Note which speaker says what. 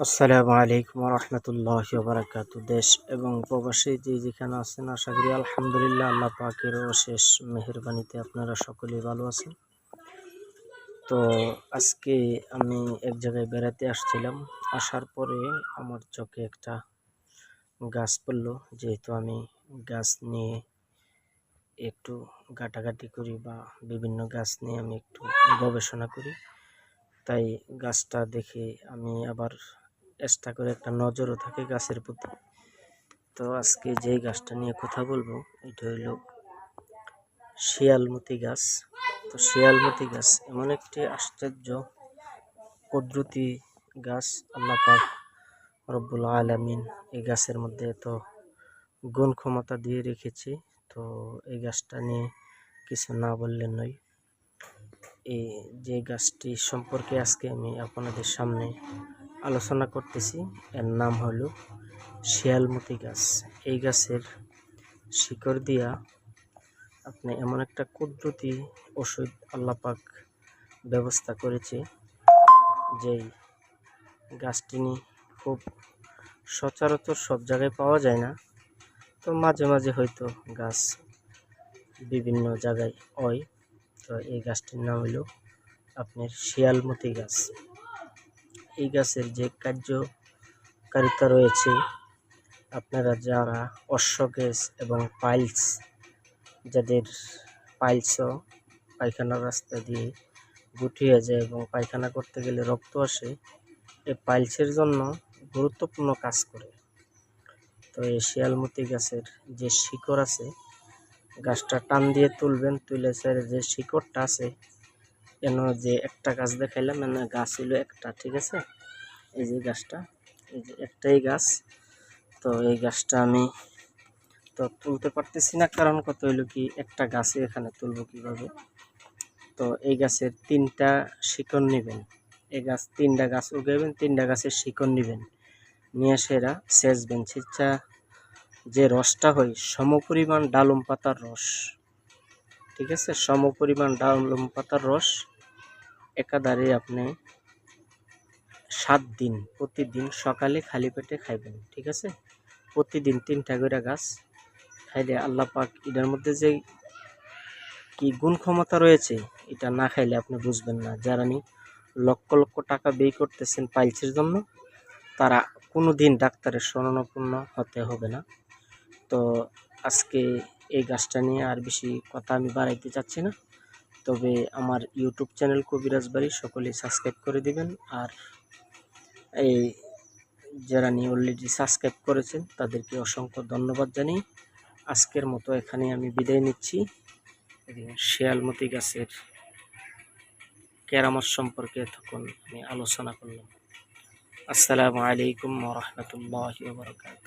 Speaker 1: আসসালামু আলাইকুম রহমতুল্লাহ বারাকাত দেশ এবং প্রবাসী যে যেখানে আছেন, আশা করি আলহামদুলিল্লাহ আল্লাহ পাকের অশেষ মেহরবানিতে আপনারা সকলেই ভালো আছেন। তো আজকে আমি এক জায়গায় বেড়াতে আসছিলাম। আসার পরে আমার চোখে একটা গাছ পড়ল। যেহেতু আমি গাছ নিয়ে একটু ঘাটাঘাটি করি বা বিভিন্ন গাছ নিয়ে আমি একটু গবেষণা করি, তাই গাছটা দেখে আমি আবার এক্সট্রা করে একটা নজরও থাকে গাছের প্রতি। তো আজকে যেই গাছটা নিয়ে কথা বলব, এটা হইল শিয়ালমতি গাছ। তো শিয়ালমতি গাছ এমন একটি আশ্চর্য কুদরতি গাছ, আল্লাহ পাক রব্বুল আলামিন এই গাছের মধ্যে তো গুণ ক্ষমতা দিয়ে রেখেছে। তো এই গাছটা নিয়ে কিছু না বললে নয়। এই যে গাছটি সম্পর্কে আজকে আমি আপনাদের সামনে আলোচনা করতেছি। এর নাম হলো শিয়ালমতি গাছ। এই গাছের শিকড় দিয়া আপনি এমন একটা কুদরতি ওষুধ আল্লাপাক ব্যবস্থা করেছে, যেই গাছটি খুব সচরাচর সব জায়গায় পাওয়া যায় না। তো মাঝে মাঝে হয়তো গাছ বিভিন্ন জায়গায় হয়। তো এই গাছটির নাম হলো আপনার শিয়ালমতি গাছ। এই গাছের যে কার্যকারিতা রয়েছে, আপনারা যারা অশ্ব গ্যাস এবং পাইলস, যাদের পাইলসও পায়খানার রাস্তা দিয়ে গুটিয়ে যায় এবং পায়খানা করতে গেলে রক্ত আসে এই পাইলসের জন্য গুরুত্বপূর্ণ কাজ করে। তো এই শিয়ালমতি গাছের যে শিকড় আছে, গাছটা টান দিয়ে তুলবেন, তুলে যে শিকড়টা আছে কেন যে একটা গাছ দেখাইলাম মানে গাছ ছিল একটা, ঠিক আছে? এই যে গাছটা, এই যে একটাই গাছ। তো এই গাছটা আমি তো তুলতে পারতেছি না, কারণ কত হইল কি, একটা গাছে এখানে তুলব কীভাবে? তো এই গাছের তিনটা শিকড় নেবেন। এই গাছ তিনটা গাছ উগাইবেন, তিনটা গাছের শিকড় নেবেন। নিয়ে সেরা সেচবেন। সেচা যে রসটা হয়, সমপরিমাণ ডালুম পাতার রস। ঠিক আছে? সম সমপরিমাণ ডালুম পাতার রস একাধারে আপনি সাত দিন, প্রতিদিন সকালে খালি পেটে খাইবেন, ঠিক আছে? প্রতিদিন তিনটা করে গাছ খাইলে আল্লাহ পাক এটার মধ্যে যে কি গুণ ক্ষমতা রয়েছে, এটা না খাইলে আপনি বুঝবেন না। যারা নি লক্ষ লক্ষ টাকা ব্যয় করতেছেন পাইলসের জন্য, তারা কোনো দিন ডাক্তারের স্মরণাপন্ন হতে হবে না। তো আজকে এই গাছটা নিয়ে আর বেশি কথা আমি বাড়াইতে চাচ্ছি না। তবে আমার ইউটিউব চ্যানেল কবিরাজ বাড়ি সকলেই সাবস্ক্রাইব করে দিবেন। আর এই যারা নিয়ে অলরেডি সাবস্ক্রাইব করেছেন, তাদেরকে অসংখ্য ধন্যবাদ জানিয়ে আজকের মতো এখানে আমি বিদায় নিচ্ছি। শেয়ালমতি গাছের কেরামত সম্পর্কে তখন আমি আলোচনা করলাম। আসসালামু আলাইকুম রহমতুল্লাহ বরকাত